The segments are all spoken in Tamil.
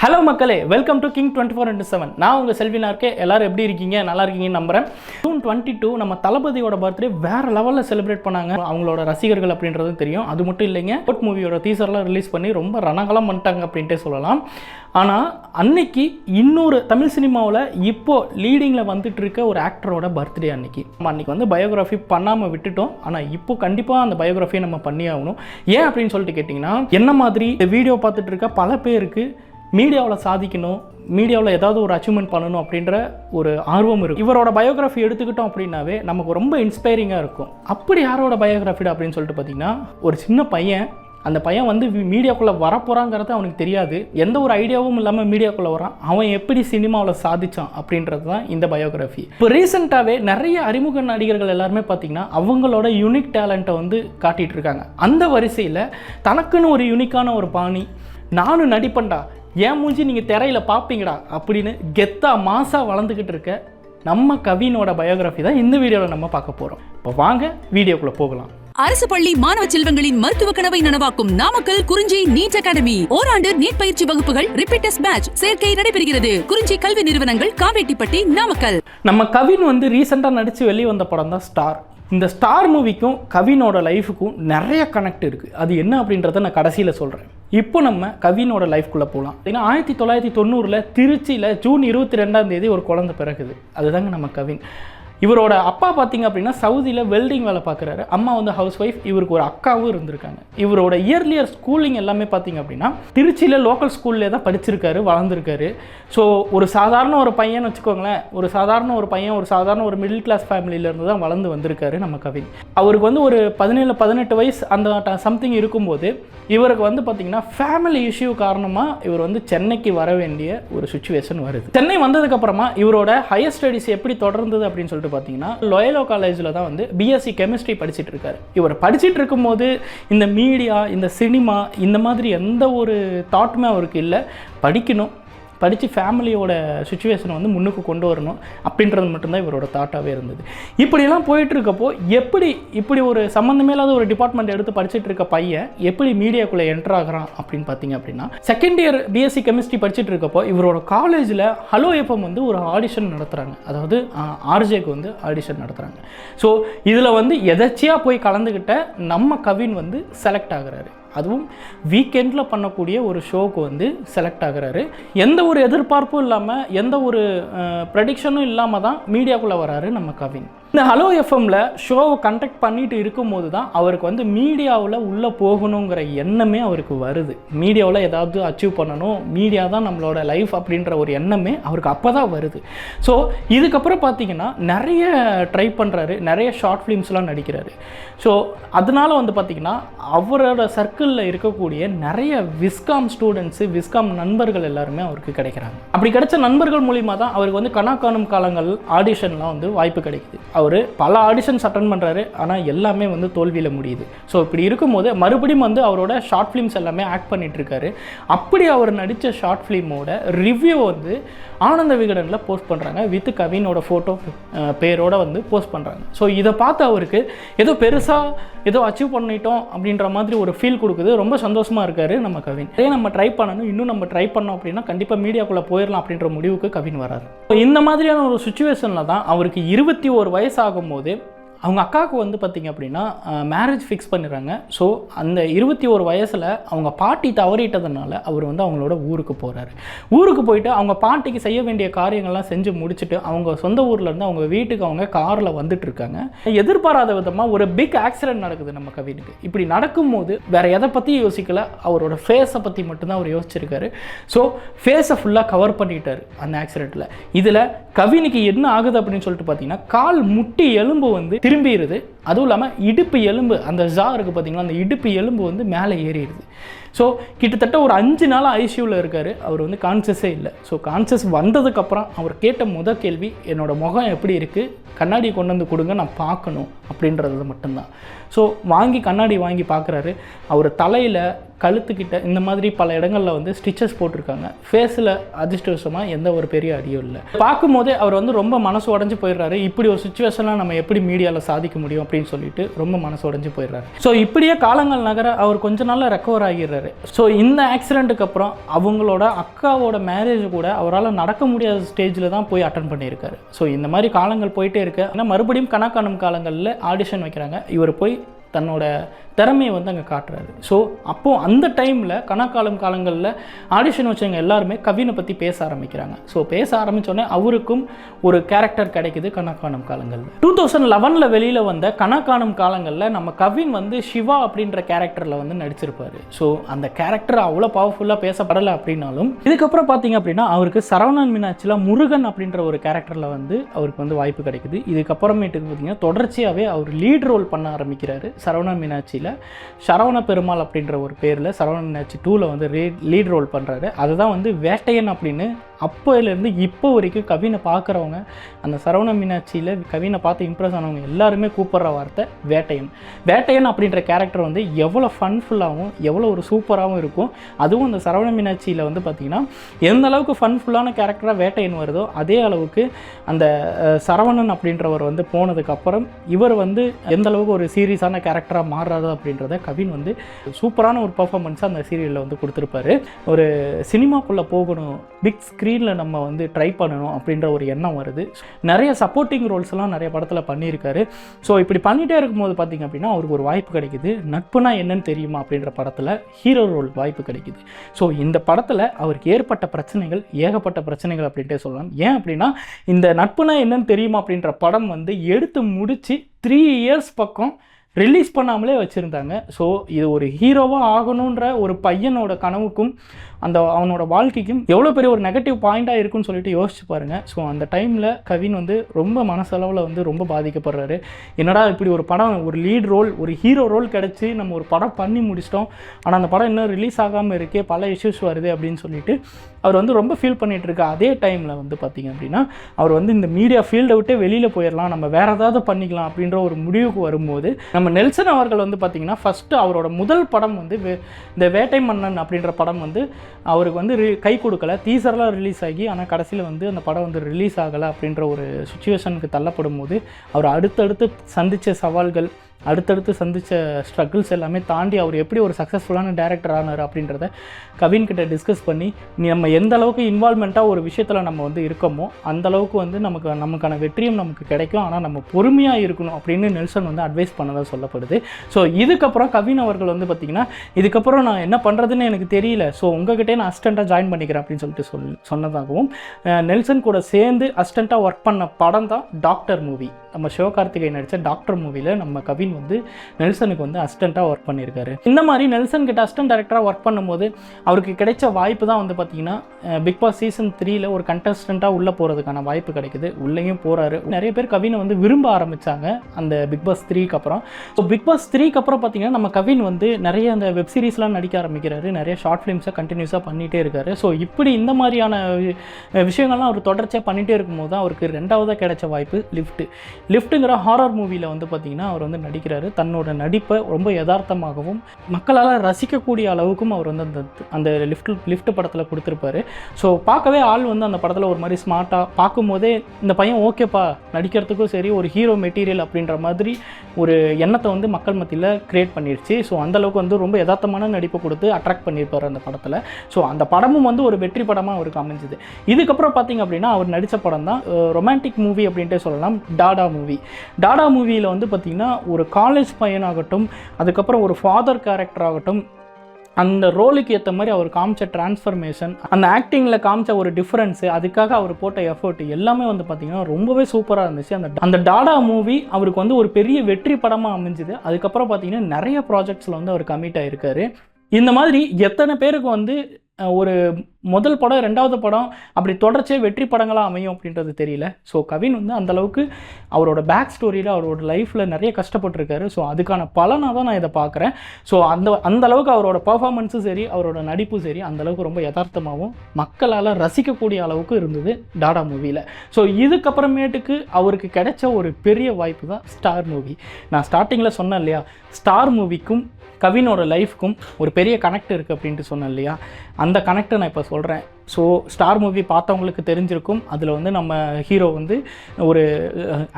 ஹலோ மக்களே welcome to king twenty four into seven நான் உங்கள் செல்வினா இருக்கேன் எல்லாரும் எப்படி இருக்கீங்க? நல்லா இருக்கீங்கன்னு நம்புறேன். ஜூன் டுவெண்ட்டி டூ நம்ம தளபதியோட பர்த்டே வேறு லெவலில் செலிப்ரேட் பண்ணாங்க. அவங்களோட ரசிகர்கள் அப்படின்றது தெரியும். அது மட்டும் இல்லைங்க கோட் மூவியோட டீசர்லாம் ரிலீஸ் பண்ணி ரொம்ப ரணகலம் பண்ணிட்டாங்க அப்படின்ட்டே சொல்லலாம். ஆனால் அன்னைக்கு இன்னொரு தமிழ் சினிமாவில் இப்போது லீடிங்கில் வந்துட்டு இருக்க ஒரு ஆக்டரோட பர்த்டே அன்னைக்கு. நம்ம அன்னைக்கு வந்து பயோகிராஃபி பண்ணாமல் விட்டுட்டோம். ஆனால் இப்போ கண்டிப்பாக அந்த பயோகிராஃபியை நம்ம பண்ணி ஆகணும். ஏன் அப்படின்னு சொல்லிட்டு கேட்டிங்கன்னா என்ன மாதிரி வீடியோ பார்த்துட்டு இருக்க பல பேருக்கு மீடியாவில் சாதிக்கணும் மீடியாவில் ஏதாவது ஒரு அச்சீவ்மெண்ட் பண்ணணும் அப்படின்ற ஒரு ஆர்வம் இருக்கும். இவரோட பயோகிராஃபி எடுத்துக்கிட்டோம் அப்படின்னாவே நமக்கு ரொம்ப இன்ஸ்பைரிங்காக இருக்கும். அப்படி யாரோட பயோகிராஃபி அப்படின்னு சொல்லிட்டு பார்த்தீங்கன்னா ஒரு சின்ன பையன் அந்த பையன் வந்து மீடியாக்குள்ளே வரப்போகிறாங்கிறது அவனுக்கு தெரியாது. எந்த ஒரு ஐடியாவும் இல்லாமல் மீடியாக்குள்ளே வரான். அவன் எப்படி சினிமாவில் சாதிச்சான் அப்படின்றது தான் இந்த பயோகிராஃபி இப்போ ரீசெண்டாகவே நிறைய அறிமுக நடிகர்கள் எல்லாருமே பார்த்திங்கன்னா அவங்களோட யூனிக் டேலண்ட்டை வந்து காட்டிகிட்டு இருக்காங்க. அந்த வரிசையில் தனக்குன்னு ஒரு யூனிக்கான ஒரு பாணி நானும் நடிப்பேன்டா ஏன் மூஞ்சி நீங்கள் திரையில் பார்ப்பீங்கடா அப்படின்னு கெத்தா மாசா வளர்ந்துக்கிட்டு இருக்க நம்ம கவினோட பயோகிராஃபி தான் இந்த வீடியோவில் நம்ம பார்க்க போகிறோம் இப்போ வாங்க வீடியோக்குள்ளே போகலாம். அரசு பள்ளி மாணவ செல்வங்களின் மருத்துவ கனவை நனவாக்கும் நாமக்கல் குறிஞ்சி நீட் அகாடமி. ஓராண்டு நீட் பயிற்சி வகுப்புகள் ரிப்பீட்டர்ஸ் பேட்ச் சேர்க்கை நடைபெறுகிறது. குறிஞ்சி கல்வி நிறுவனங்கள் காவேட்டிப்பட்டி நாமக்கல். நம்ம கவின் வந்து ரீசெண்டாக நடித்து வெளியே வந்த படம் தான் ஸ்டார் இந்த ஸ்டார் மூவிக்கும் கவினோட லைஃபுக்கும் நிறைய கனெக்ட் இருக்குது அது என்ன அப்படின்றத நான் கடைசியில் சொல்கிறேன் இப்போ நம்ம கவினோட லைஃப்குள்ளே போகலாம் ஏன்னா ஆயிரத்தி தொள்ளாயிரத்தி தொண்ணூறில் திருச்சியில் ஜூன் இருபத்தி ரெண்டாம் தேதி ஒரு குழந்தை பிறகுது அதுதாங்க நம்ம கவின். இவரோட அப்பா பார்த்தீங்க அப்படின்னா சவுதியில் வெல்டிங் வேலை பார்க்குறாரு அம்மா வந்து ஹவுஸ் ஒய்ஃப் இவருக்கு ஒரு அக்காவும் இருந்திருக்காங்க. இவரோட இயர்லியர் ஸ்கூலிங் எல்லாமே பார்த்தீங்க அப்படின்னா திருச்சியில் லோக்கல் ஸ்கூல்லே தான் படிச்சிருக்காரு வளர்ந்துருக்காரு. ஸோ ஒரு சாதாரண ஒரு பையன் வச்சுக்கோங்களேன். ஒரு சாதாரண ஒரு பையன் ஒரு சாதாரண ஒரு மிடில் கிளாஸ் ஃபேமிலியிலேருந்து தான் வளர்ந்து வந்திருக்காரு நம்ம கவின் அவருக்கு வந்து ஒரு பதினேழு பதினெட்டு வயசு அந்த சம்திங் இருக்கும்போது இவருக்கு வந்து பார்த்தீங்கன்னா ஃபேமிலி இஷ்யூ காரணமாக இவர் வந்து சென்னைக்கு வர வேண்டிய ஒரு சுச்சுவேஷன் வருது. சென்னை வந்ததுக்கப்புறமா இவரோட ஹையர் ஸ்டடீஸ் எப்படி தொடர்ந்தது அப்படின்னு சொல்லிட்டு பார்த்தீங்கன்னா லோயலோ காலேஜில் தான் வந்து பிஎஸ்சி கெமிஸ்ட்ரி படிச்சுட்டு இருக்காரு. இவர் படிச்சுட்டு இருக்கும்போது இந்த மீடியா இந்த சினிமா இந்த மாதிரி எந்த ஒரு தாட்டுமே அவருக்கு இல்லை. படிக்கணும். படித்து ஃபேமிலியோட சுச்சுவேஷனை வந்து முன்னுக்கு கொண்டு வரணும் அப்படின்றது மட்டும்தான் இவரோட தாட்டாகவே இருந்தது. இப்படிலாம் போயிட்டு இருக்கப்போ எப்படி இப்படி ஒரு சம்மந்தமே இல்லாத ஒரு டிபார்ட்மெண்ட் எடுத்து படிச்சுட்டு இருக்க பையன் எப்படி மீடியாக்குள்ளே என்டர் ஆகிறான் அப்படின்னு பார்த்தீங்க அப்படின்னா செகண்ட் இயர் பிஎஸ்சி கெமிஸ்ட்ரி படிச்சுட்டு இருக்கப்போ இவரோட காலேஜில் ஹலோ எஃப்எம் வந்து ஒரு ஆடிஷன் நடத்துகிறாங்க அதாவது ஆர்ஜேக்கு வந்து ஆடிஷன் நடத்துகிறாங்க ஸோ இதில் வந்து எதர்ச்சியாக போய் கலந்துக்கிட்ட நம்ம கவின் வந்து செலக்ட் ஆகிறாரு. அதுவும் வீக்கெண்டில் பண்ணக்கூடிய ஒரு ஷோக்கு வந்து செலக்ட் ஆகிறாரு. எந்த ஒரு எதிர்பார்ப்பும் இல்லாமல் எந்த ஒரு ப்ரெடிக்ஷனும் இல்லாமல் தான் மீடியாக்குள்ளே வராரு நம்ம கவின். இந்த ஹலோ எஃப்எம்மில் ஷோவை கண்டக்ட் பண்ணிட்டு இருக்கும்போது தான் அவருக்கு வந்து மீடியாவில் உள்ளே போகணுங்கிற எண்ணமே அவருக்கு வருது. மீடியாவில் ஏதாவது அச்சீவ் பண்ணணும் மீடியா தான் நம்மளோட லைஃப் அப்படின்ற ஒரு எண்ணமே அவருக்கு அப்போ தான் வருது. ஸோ இதுக்கப்புறம் பார்த்தீங்கன்னா நிறைய ட்ரை பண்ணுறாரு நிறைய ஷார்ட் ஃபிலிம்ஸ்லாம் நடிக்கிறாரு. ஸோ அதனால் வந்து பார்த்திங்கன்னா அவரோட சர்க்கிள் சர்க்கிளில் இருக்கக்கூடிய நிறைய விஸ்காம் ஸ்டூடெண்ட்ஸு விஸ்காம் நண்பர்கள் எல்லாருமே அவருக்கு கிடைக்கிறாங்க. அப்படி கிடைச்ச நண்பர்கள் மூலிமா தான் அவருக்கு வந்து கணா காணும் காலங்கள் ஆடிஷன்லாம் வந்து வாய்ப்பு கிடைக்குது. அவர் பல ஆடிஷன்ஸ் அட்டன் பண்ணுறாரு ஆனால் எல்லாமே வந்து தோல்வியில் முடியுது. ஸோ இப்படி இருக்கும்போது மறுபடியும் வந்து அவரோட ஷார்ட் ஃபிலிம்ஸ் எல்லாமே ஆக்ட் பண்ணிட்டு அப்படி அவர் நடித்த ஷார்ட் ஃபிலிமோட ரிவ்யூ வந்து ஆனந்த விகடனில் போஸ்ட் பண்ணுறாங்க வித் கவினோட ஃபோட்டோ பேரோட வந்து போஸ்ட் பண்ணுறாங்க ஸோ இதை பார்த்து அவருக்கு ஏதோ பெருசாக ஏதோ அச்சீவ் பண்ணிட்டோம் அப்படின்ற மாதிரி ஒரு ஃபீல் கொடுக்குது. ரொம்ப சந்தோஷமாக இருக்கார் நம்ம கவின். இதே நம்ம ட்ரை பண்ணணும். இன்னும் நம்ம ட்ரை பண்ணோம் அப்படின்னா கண்டிப்பாக மீடியாக்குள்ளே போயிடலாம் அப்படின்ற முடிவுக்கு கவின் வராது இந்த மாதிரியான ஒரு சுச்சுவேஷனில் தான் அவருக்கு இருபத்தி ஒரு வயசு ஆகும்போது அவங்க அக்காவுக்கு வந்து பார்த்திங்க அப்படின்னா மேரேஜ் ஃபிக்ஸ் பண்ணிடுறாங்க. ஸோ அந்த இருபத்தி ஒரு வயசில் அவங்க பாட்டி தவறிட்டதுனால அவர் வந்து அவங்களோட ஊருக்கு போகிறாரு ஊருக்கு போயிட்டு அவங்க பாட்டிக்கு செய்ய வேண்டிய காரியங்கள்லாம் செஞ்சு முடிச்சுட்டு அவங்க சொந்த ஊரில் இருந்து அவங்க வீட்டுக்கு அவங்க காரில் வந்துட்டு இருக்காங்க. எதிர்பாராத விதமாக ஒரு பிக் ஆக்சிடென்ட் நடக்குது நம்ம கவினுக்கு. இப்படி நடக்கும்போது வேறு எதை பற்றியும் யோசிக்கல? அவரோட ஃபேஸை பற்றி மட்டும்தான் அவர் யோசிச்சிருக்காரு. ஸோ ஃபேஸை ஃபுல்லாக கவர் பண்ணிட்டார் அந்த ஆக்சிடெண்ட்டில் இதில் கவினுக்கு என்ன ஆகுது அப்படின்னு சொல்லிட்டு பார்த்தீங்கன்னா கால் முட்டி எலும்பு வந்து திரும்பிடுது அதுவும் இல்லாமல் இடுப்பு எலும்பு அந்த ஜா இருக்குது பார்த்தீங்களா அந்த இடுப்பு எலும்பு வந்து மேலே ஏறிடுது. ஸோ கிட்டத்தட்ட ஒரு அஞ்சு நாள் ஐசியூவில் இருக்கார். அவர் வந்து கான்சியஸே இல்லை. ஸோ கான்சியஸ் வந்ததுக்கப்புறம் அவர் கேட்ட முத கேள்வி என்னோடய முகம் எப்படி இருக்குது கண்ணாடி கொண்டு வந்து கொடுங்க நான் பார்க்கணும் அப்படின்றது மட்டும்தான். ஸோ வாங்கி கண்ணாடி வாங்கி பார்க்குறாரு. அவர் தலையில் கழுத்துக்கிட்ட இந்த மாதிரி பல இடங்களில் வந்து ஸ்டிச்சஸ் போட்டிருக்காங்க. ஃபேஸில் அதிர்ஷ்டவசமாக எந்த ஒரு பெரிய அடியும் இல்லை. பார்க்கும்போதே அவர் வந்து ரொம்ப மனசு உடஞ்சு போயிடுறாரு. இப்படி ஒரு சுச்சுவேஷனாக நம்ம எப்படி மீடியாவில் சாதிக்க முடியும் அப்படின்னு சொல்லிட்டு ரொம்ப மனசு உடஞ்சு போயிடுறாரு. ஸோ இப்படியே காலங்கள் நகர அவர் கொஞ்ச நாளில் ரெக்கவர் ஆகிடுறாரு. ஸோ இந்த ஆக்சிடெண்ட்டுக்கு அப்புறம் அவங்களோட அக்காவோட மேரேஜ் கூட அவரால் நடக்க முடியாத ஸ்டேஜில் தான் போய் அட்டன் பண்ணியிருக்காரு. ஸோ இந்த மாதிரி காலங்கள் போயிட்டே இருக்கு. ஆனால் மறுபடியும் கணக்கானும் காலங்களில் ஆடிஷன் வைக்கிறாங்க. இவர் போய் தன்னோட திறமையை வந்து அங்கே காட்டுறாரு. ஸோ அப்போது அந்த டைமில் கணக்காலம் காலங்களில் ஆடிஷன் வச்சவங்க எல்லாருமே கவினை பற்றி பேச ஆரம்பிக்கிறாங்க. ஸோ பேச ஆரம்பித்தோடனே அவருக்கும் ஒரு கேரக்டர் கிடைக்குது கணக்கானம் காலங்களில். டூ தௌசண்ட் லெவனில் வெளியில் வந்த கணக்கானம் காலங்களில் நம்ம கவின் வந்து சிவா அப்படின்ற கேரக்டரில் வந்து நடிச்சிருப்பார். ஸோ அந்த கேரக்டர் அவ்வளோ பவர்ஃபுல்லாக பேசப்படலை அப்படின்னாலும் இதுக்கப்புறம் பார்த்தீங்க அப்படின்னா அவருக்கு சரவணன் மீனாட்சியில் முருகன் அப்படின்ற ஒரு கேரக்டரில் வந்து அவருக்கு வந்து வாய்ப்பு கிடைக்குது. இதுக்கப்புறமேட்டுக்கு பார்த்தீங்கன்னா தொடர்ச்சியாகவே அவர் லீட் ரோல் பண்ண ஆரம்பிக்கிறாரு. சரவண மீனாட்சியில் சரவண பெருமாள் அப்படின்ற ஒரு பேரில் சரவண மீனாட்சி டூவில் வந்து ரீ லீட் ரோல் பண்ணுறாரு அதுதான் வந்து வேட்டையன் அப்படின்னு அப்போலேருந்து இப்போ வரைக்கும் கவினை பார்க்குறவங்க அந்த சரவண மீனாட்சியில் கவினை பார்த்து இம்ப்ரெஸ் ஆனவங்க எல்லாருமே கூப்பிட்ற வார்த்தை வேட்டையன். வேட்டையன் அப்படின்ற கேரக்டர் வந்து எவ்வளோ ஃபன்ஃபுல்லாகவும் எவ்வளோ ஒரு சூப்பராகவும் இருக்கும். அதுவும் அந்த சரவண மீனாட்சியில் வந்து பார்த்திங்கன்னா எந்த அளவுக்கு ஃபன்ஃபுல்லான கேரக்டராக வேட்டையன் வருதோ அதே அளவுக்கு அந்த சரவணன் அப்படின்றவர் வந்து போனதுக்கப்புறம் இவர் வந்து எந்த அளவுக்கு ஒரு சீரியஸான கேரக்டராக மாறுறாரு அப்படின்றத கவின் வந்து சூப்பரான ஒரு பர்ஃபார்மன்ஸை அந்த சீரியலில் வந்து கொடுத்துருப்பாரு. ஒரு சினிமாக்குள்ளே போகணும் பிக் ஸ்க்ரீனில் நம்ம வந்து ட்ரை பண்ணணும் அப்படின்ற ஒரு எண்ணம் வருது. நிறைய சப்போர்ட்டிங் ரோல்ஸ்லாம் நிறைய படத்தில் பண்ணியிருக்காரு. ஸோ இப்படி பண்ணிகிட்டே இருக்கும்போது பார்த்தீங்க அப்படின்னா அவருக்கு ஒரு வாய்ப்பு கிடைக்குது. நட்புனா என்னன்னு தெரியுமா அப்படின்ற படத்தில் ஹீரோ ரோல் வாய்ப்பு கிடைக்குது. ஸோ இந்த படத்தில் அவருக்கு ஏற்பட்ட பிரச்சனைகள் ஏகப்பட்ட பிரச்சனைகள் அப்படின்ட்டே சொல்லலாம். ஏன் அப்படின்னா இந்த நட்புனா என்னன்னு தெரியுமா அப்படின்ற படம் வந்து எடுத்து முடித்து த்ரீ இயர்ஸ் பக்கம் ரிலீஸ் பண்ணாமலே வச்சுருந்தாங்க. ஸோ இது ஒரு ஹீரோவாக ஆகணுன்ற ஒரு பையனோட கனவுக்கும் அந்த அவனோட வாழ்க்கைக்கும் எவ்வளோ பெரிய ஒரு நெகட்டிவ் பாயிண்ட்டாக இருக்குன்னு சொல்லிட்டு யோசிச்சு பாருங்கள் ஸோ அந்த டைமில் கவின் வந்து ரொம்ப மனசளவில் வந்து ரொம்ப பாதிக்கப்படுறாரு. என்னடா இப்படி ஒரு படம் ஒரு லீட் ரோல் ஒரு ஹீரோ ரோல் கிடச்சி நம்ம ஒரு படம் பண்ணி முடிச்சிட்டோம். ஆனால் அந்த படம் இன்னும் ரிலீஸ் ஆகாமல் இருக்கே பல இஷ்யூஸ் வருது அப்படின்னு சொல்லிட்டு அவர் வந்து ரொம்ப ஃபீல் பண்ணிகிட்டு இருக்க அதே டைமில் வந்து பார்த்திங்க அப்படின்னா அவர் வந்து இந்த மீடியா ஃபீல்டை விட்டே வெளியில் போயிடலாம் நம்ம வேறு ஏதாவது பண்ணிக்கலாம் அப்படின்ற ஒரு முடிவுக்கு வரும்போது நம்ம நெல்சன் அவர்கள் வந்து பார்த்திங்கன்னா ஃபஸ்ட்டு அவரோட முதல் படம் வந்து வே- இந்த வேட்டை மன்னன் அப்படின்ற படம் வந்து அவருக்கு வந்து ரி- கை கொடுக்கல. தீசரெலாம் ரிலீஸ் ஆகி ஆனால் கடைசியில் வந்து அந்த படம் வந்து ரிலீஸ் ஆகலை அப்படின்ற ஒரு சுச்சுவேஷனுக்கு தள்ளப்படும் போது அவர் அடுத்தடுத்து சந்தித்த சவால்கள் அடுத்தடுத்து சந்தித்த ஸ்ட்ரகிள்ஸ் எல்லாமே தாண்டி அவர் எப்படி ஒரு சக்ஸஸ்ஃபுல்லான டேரக்டர் ஆனார் அப்படின்றத கவின் கிட்ட டிஸ்கஸ் பண்ணி நம்ம எந்த அளவுக்கு இன்வால்மெண்ட்டாக ஒரு விஷயத்தில் நம்ம வந்து இருக்கோமோ அந்த அளவுக்கு வந்து நமக்கு நமக்கான வெற்றியும் நமக்கு கிடைக்கும். ஆனால் நம்ம பொறுமையாக இருக்கணும் அப்படின்னு நெல்சன் வந்து அட்வைஸ் பண்ணதாக சொல்லப்படுது. ஸோ இதுக்கப்புறம் கவின் அவர்கள் வந்து பார்த்திங்கன்னா இதுக்கப்புறம் நான் என்ன பண்ணுறதுன்னு எனக்கு தெரியல. ஸோ உங்ககிட்டே நான் அசிஸ்டண்ட்டாக ஜாயின் பண்ணிக்கிறேன் அப்படின்னு சொல்லிட்டு சொல் சொன்னதாகவும் நெல்சன் கூட சேர்ந்து அசிஸ்டண்ட்டாக ஒர்க் பண்ண படம் தான் டாக்டர் மூவி நம்ம சிவகார்த்திகை நடித்த டாக்டர் மூவியில் நம்ம கவின் வந்து நெல்சனுக்கு வந்து அசிஸ்டண்ட்டாக ஒர்க் பண்ணியிருக்காரு. இந்த மாதிரி நெல்சன் கிட்ட அசிஸ்டன்ட் டேரக்டராக ஒர்க் பண்ணும்போது அவருக்கு கிடைச்ச வாய்ப்பு தான் வந்து பார்த்தீங்கன்னா பிக் பாஸ் சீசன் த்ரீல ஒரு கண்டஸ்டண்ட்டாக உள்ளே போகிறதுக்கான வாய்ப்பு கிடைக்குது. உள்ளேயும் போகிறாரு நிறைய பேர் கவினை வந்து விரும்ப ஆரம்பித்தாங்க அந்த பிக் பாஸ் த்ரீக்கு அப்புறம். ஸோ பிக் பாஸ் த்ரீக்கு அப்புறம் பார்த்தீங்கன்னா நம்ம கவின் வந்து நிறைய அந்த வெப் சீரிஸ்லாம் நடிக்க ஆரம்பிக்கிறாரு. நிறைய ஷார்ட் ஃபிலிம்ஸை கண்டினியூஸாக பண்ணிகிட்டே இருக்காரு. ஸோ இப்படி இந்த மாதிரியான விஷயங்கள்லாம் அவர் தொடர்ச்சியாக பண்ணிகிட்டே இருக்கும்போது தான் அவருக்கு ரெண்டாவதாக கிடைச்ச வாய்ப்பு லிஃப்ட் லிஃப்ட்டுங்கிற ஹாரர் மூவியில் வந்து பார்த்தீங்கன்னா அவர் வந்து நடிக்கிறாரு. தன்னோட நடிப்பை ரொம்ப யதார்த்தமாகவும் மக்களால் ரசிக்கக்கூடிய அளவுக்கும் அவர் வந்து அந்த அந்த லிஃப்ட் லிஃப்ட் படத்தில் கொடுத்துருப்பாரு. ஸோ பார்க்கவே ஆள் வந்து அந்த படத்தில் ஒரு மாதிரி ஸ்மார்ட்டாக பார்க்கும்போதே இந்த பையன் ஓகேப்பா நடிக்கிறதுக்கும் சரி ஒரு ஹீரோ மெட்டீரியல் அப்படின்ற மாதிரி ஒரு எண்ணத்தை வந்து மக்கள் மத்தியில் க்ரியேட் பண்ணிடுச்சு ஸோ அந்தளவுக்கு வந்து ரொம்ப யதார்த்தமான நடிப்பை கொடுத்து அட்ராக்ட் பண்ணியிருப்பார் அந்த படத்தில். ஸோ அந்த படமும் வந்து ஒரு வெற்றி படமாக அவருக்கு அமைஞ்சுது. இதுக்கப்புறம் பார்த்தீங்க அப்படின்னா அவர் நடித்த படம் தான் ரொமான்டிக் மூவி அப்படின்ட்டு சொல்லலாம் டாடா மூவி டாடா மூவியில் வந்து பார்த்திங்கன்னா ஒரு காலேஜ் பையனாகட்டும் அதுக்கப்புறம் ஒரு ஃபாதர் கேரக்டர் ஆகட்டும் அந்த ரோலுக்கு ஏற்ற மாதிரி அவர் காமிச்ச டிரான்ஸ்ஃபர்மேஷன் அந்த ஆக்டிங்கில் காமிச்ச ஒரு டிஃப்ரென்ஸு அதுக்காக அவர் போட்ட எஃபர்ட் எல்லாமே வந்து பார்த்திங்கன்னா ரொம்பவே சூப்பராக இருந்துச்சு. அந்த அந்த டாடா மூவி அவருக்கு வந்து ஒரு பெரிய வெற்றி படமாக அமைஞ்சுது. அதுக்கப்புறம் பார்த்தீங்கன்னா நிறைய ப்ராஜெக்ட்ஸில் வந்து அவர் கமிட் ஆகிருக்காரு இந்த மாதிரி எத்தனை பேருக்கு வந்து ஒரு முதல் படம் ரெண்டாவது படம் அப்படி தொடர்ச்சியாக வெற்றி படங்களாக அமையும் அப்படின்றது தெரியல. ஸோ கவின் வந்து அந்த அளவுக்கு அவரோட பேக் ஸ்டோரியில் அவரோட லைஃப்பில் நிறைய கஷ்டப்பட்டிருக்காரு. ஸோ அதுக்கான பலனாக தான் நான் இதை பார்க்குறேன். ஸோ அந்த அந்தளவுக்கு அவரோட பர்ஃபாமன்ஸும் சரி அவரோட நடிப்பும் சரி அந்தளவுக்கு ரொம்ப யதார்த்தமாகவும் மக்களால் ரசிக்கக்கூடிய அளவுக்கு இருந்தது டாடா மூவியில் ஸோ இதுக்கப்புறமேட்டுக்கு அவருக்கு கிடைச்ச ஒரு பெரிய வாய்ப்பு தான் ஸ்டார் மூவி நான் ஸ்டார்டிங்கில் சொன்னேன் இல்லையா ஸ்டார் மூவிக்கும் கவினோட லைஃப்க்கும் ஒரு பெரிய கனெக்ட் இருக்குது அப்படின்ட்டு சொன்னேன் இல்லையா? அந்த கனெக்டை நான் இப்போ சொல்கிறேன் ஸோ ஸ்டார் மூவி பார்த்தவங்களுக்கு தெரிஞ்சிருக்கும். அதில் வந்து நம்ம ஹீரோ வந்து ஒரு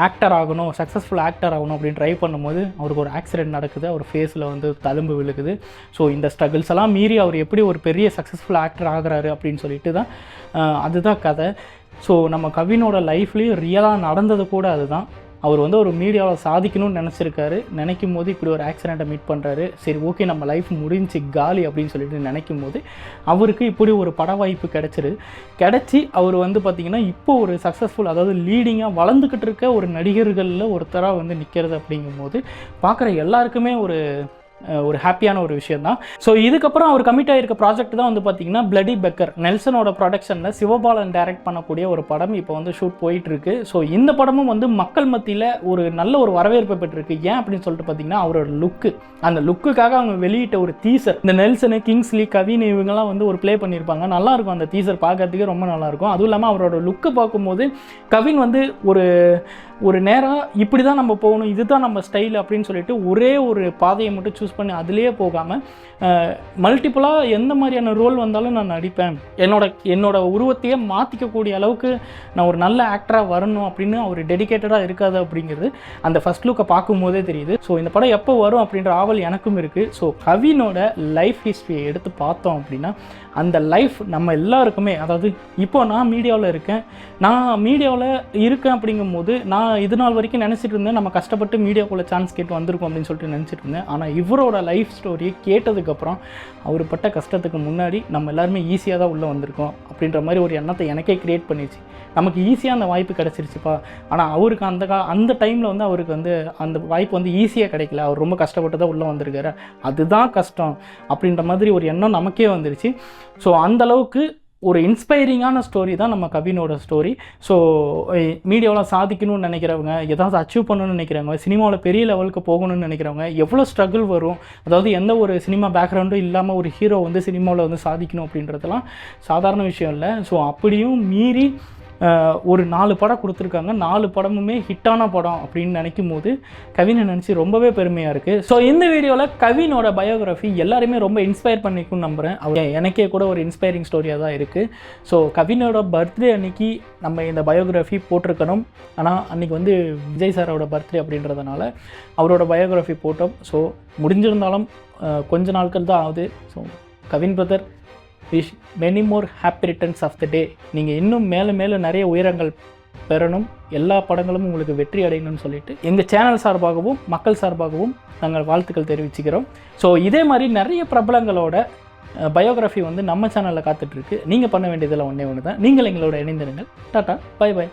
ஆக்டர் ஆகணும் சக்ஸஸ்ஃபுல் ஆக்டர் ஆகணும் அப்படின்னு ட்ரை பண்ணும்போது அவருக்கு ஒரு ஆக்சிடென்ட் நடக்குது. அவர் ஃபேஸில் வந்து தழும்பு விழுகுது. ஸோ இந்த ஸ்ட்ரகிள்ஸ் எல்லாம் மீறி அவர் எப்படி ஒரு பெரிய சக்ஸஸ்ஃபுல் ஆக்டர் ஆகுறாரு அப்படின்னு சொல்லிட்டு தான் அதுதான் கதை. ஸோ நம்ம கவினோட லைஃப்லேயும் ரியலாக நடந்தது கூட அதுதான். அவர் வந்து ஒரு மீடியாவில் சாதிக்கணும்னு நினச்சிருக்காரு. நினைக்கும் போது இப்படி ஒரு ஆக்சிடெண்ட்டை மீட் பண்ணுறாரு சரி ஓகே நம்ம லைஃப் முடிஞ்சு காலி அப்படின்னு சொல்லிட்டு நினைக்கும் போது அவருக்கு இப்படி ஒரு பட வாய்ப்பு கிடச்சிரு. கிடச்சி அவர் வந்து பார்த்திங்கன்னா இப்போ ஒரு சக்ஸஸ்ஃபுல் அதாவது லீடிங்காக வளர்ந்துக்கிட்டு இருக்க ஒரு நடிகர்களில் ஒருத்தராக வந்து நிற்கிறது அப்படிங்கும்போது பார்க்குற எல்லாருக்குமே ஒரு ஒரு ஹாப்பியான ஒரு விஷயம் தான் ஸோ இதுக்கப்புறம் அவர் கமிட் ஆகிருக்க ப்ராஜெக்ட் தான் வந்து பார்த்தீங்கன்னா பிளடி பெக்கர் நெல்சனோட ப்ரொடக்ஷனில் சிவபாலன் டைரக்ட் பண்ணக்கூடிய ஒரு படம் இப்போ வந்து ஷூட் போயிட்டு இருக்கு ஸோ இந்த படமும் வந்து மக்கள் மத்தியில் ஒரு நல்ல ஒரு வரவேற்பை பெற்றிருக்கு. ஏன் அப்படின்னு சொல்லிட்டு பார்த்தீங்கன்னா அவரோட லுக்கு அந்த லுக்குக்காக அவங்க வெளியிட்ட ஒரு டீசர் இந்த நெல்சனு கிங்ஸ்லி கவின் இவங்கெல்லாம் வந்து ஒரு ப்ளே பண்ணியிருப்பாங்க. நல்லா இருக்கும் அந்த டீசர் பார்க்கறதுக்கே ரொம்ப நல்லா இருக்கும். அதுவும் இல்லாமல் அவரோட லுக்கு பார்க்கும்போது கவின் வந்து ஒரு ஒரு நேரம் இப்படி தான் நம்ம போகணும் இதுதான் நம்ம ஸ்டைல் அப்படின்னு சொல்லிட்டு ஒரே ஒரு பாதையை மட்டும் சூஸ் பண்ணி அதுலேயே போகாமல் மல்டிப்புளாக எந்த மாதிரியான ரோல் வந்தாலும் நான் நடிப்பேன். என்னோட என்னோட உருவத்தையே மாற்றிக்கக்கூடிய அளவுக்கு நான் ஒரு நல்ல ஆக்டராக வரணும் அப்படின்னு அவர் டெடிகேட்டடாக இருக்காது அப்படிங்கிறது அந்த ஃபஸ்ட் லுக்கை பார்க்கும்போதே தெரியுது. ஸோ இந்த படம் எப்போ வரும் அப்படின்ற ஆவல் எனக்கும் இருக்குது ஸோ கவினோட லைஃப் ஹிஸ்ட்ரியை எடுத்து பார்த்தோம் அப்படின்னா அந்த லைஃப் நம்ம எல்லாருக்குமே அதாவது இப்போ நான் மீடியாவில் இருக்கேன். நான் மீடியாவில் இருக்கேன் அப்படிங்கும்போது நான் இது நாள் வரைக்கும் நினச்சிட்டு இருந்தேன் நம்ம கஷ்டப்பட்டு மீடியாக்குள்ளே சான்ஸ் கேட்டு வந்திருக்கோம் அப்படின்னு சொல்லிட்டு நினச்சிட்டு இருந்தேன். ஆனால் இவரோட லைஃப் ஸ்டோரியை கேட்டதுக்கப்புறம் அவர் பட்ட கஷ்டத்துக்கு முன்னாடி நம்ம எல்லாருமே ஈஸியாக தான் உள்ளே வந்திருக்கோம் அப்படின்ற மாதிரி ஒரு எண்ணத்தை எனக்கே க்ரியேட் பண்ணிடுச்சு நமக்கு ஈஸியாக அந்த வாய்ப்பு கிடச்சிருச்சுப்பா. ஆனால் அவருக்கு அந்த கா அந்த டைமில் வந்து அவருக்கு வந்து அந்த வாய்ப்பு வந்து ஈஸியாக கிடைக்கல. அவர் ரொம்ப கஷ்டப்பட்டு தான் உள்ளே வந்திருக்காரு. அதுதான் கஷ்டம் அப்படின்ற மாதிரி ஒரு எண்ணம் நமக்கே வந்துருச்சு. ஸோ அந்த அளவுக்கு ஒரு இன்ஸ்பைரிங்கான ஸ்டோரி தான் நம்ம கவினோட ஸ்டோரி ஸோ மீடியாவில் சாதிக்கணும்னு நினைக்கிறவங்க ஏதாவது அச்சீவ் பண்ணணும்னு நினைக்கிறவங்க சினிமாவில் பெரிய லெவலுக்கு போகணும்னு நினைக்கிறவங்க எவ்வளோ ஸ்ட்ரகிள் வரும் அதாவது எந்த ஒரு சினிமா பேக்ரவுண்டும் இல்லாமல் ஒரு ஹீரோ வந்து சினிமாவில் வந்து சாதிக்கணும் அப்படின்றதெல்லாம் சாதாரண விஷயம் இல்லை. ஸோ அப்படியும் மீறி ஒரு நாலு படம் கொடுத்துருக்காங்க. நாலு படமுமே ஹிட்டான படம் அப்படின்னு நினைக்கும் போது கவினை நினச்சி ரொம்பவே பெருமையாக இருக்குது ஸோ இந்த வீடியோவில் கவினோட பயோகிராஃபி எல்லாருமே ரொம்ப இன்ஸ்பயர் பண்ணிக்கும்னு நம்புகிறேன் அவர் எனக்கே கூட ஒரு இன்ஸ்பைரிங் ஸ்டோரியாக தான் இருக்குது ஸோ கவினோட பர்த்டே அன்னைக்கு நம்ம இந்த பயோகிராஃபி போட்டிருக்கணும். ஆனால் அன்றைக்கி வந்து விஜய் சாரோட பர்த்டே அப்படின்றதுனால அவரோட பயோகிராஃபி போட்டோம். ஸோ முடிஞ்சிருந்தாலும் கொஞ்ச நாட்கள் தான் ஆகுது. So Kavin brother wish many more happy returns of the day நீங்கள் இன்னும் மேலே மேலே நிறைய உயரங்கள் பெறணும். எல்லா படங்களும் உங்களுக்கு வெற்றி அடையணும்னு சொல்லிட்டு எங்கள் சேனல் சார்பாகவும் மக்கள் சார்பாகவும் நாங்கள் வாழ்த்துக்கள் தெரிவிச்சுக்கிறோம். ஸோ இதே மாதிரி நிறைய பிரபலங்களோட பயோகிராஃபி வந்து நம்ம சேனலில் காத்துட்ருக்கு. நீங்கள் பண்ண வேண்டியதெல்லாம் ஒன்றே ஒன்று தான் நீங்கள் எங்களோட இணைந்திருங்கள். டாட்டா பை பை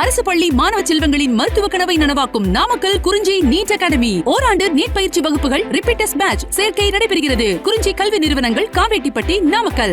அரசு பள்ளி மாணவ செல்வங்களின் மருத்துவ கனவை நனவாக்கும் நாமக்கல் குறிஞ்சி நீட் அகாடமி. ஓராண்டு நீட் பயிற்சி வகுப்புகள் ரிப்பீட்டஸ் பேட்ச் சேர்க்கை நடைபெறுகிறது. குறிஞ்சி கல்வி நிறுவனங்கள் காவேட்டிப்பட்டி நாமக்கல்.